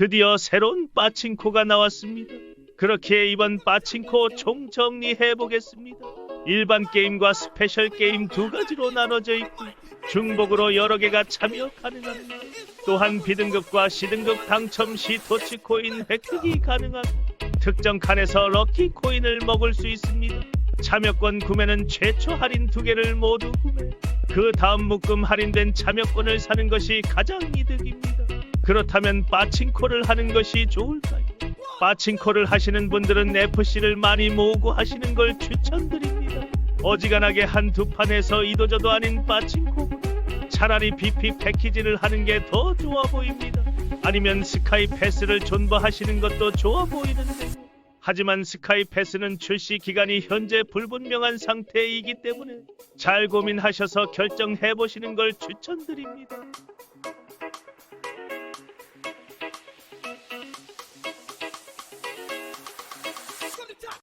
드디어 새로운 빠친코가 나왔습니다. 그렇게 이번 빠친코 총 정리해 보겠습니다. 일반 게임과 스페셜 게임 두 가지로 나눠져 있고 중복으로 여러 개가 참여 가능합니다. 또한 B등급과 C등급 당첨 시 토치 코인 획득이 가능하고 특정 칸에서 럭키 코인을 먹을 수 있습니다. 참여권 구매는 최초 할인 두 개를 모두 구매. 그 다음 묶음 할인된 참여권을 사는 것이 가장 이득입니다. 그렇다면 빠친코를 하는 것이 좋을까요? 빠친코를 하시는 분들은 FC를 많이 모으고 하시는 걸 추천드립니다. 어지간하게 한 두 판에서 이도저도 아닌 빠친코보다 차라리 BP 패키지를 하는 게 더 좋아 보입니다. 아니면 스카이 패스를 존버하시는 것도 좋아 보이는데 하지만 스카이 패스는 출시 기간이 현재 불분명한 상태이기 때문에 잘 고민하셔서 결정해 보시는 걸 추천드립니다.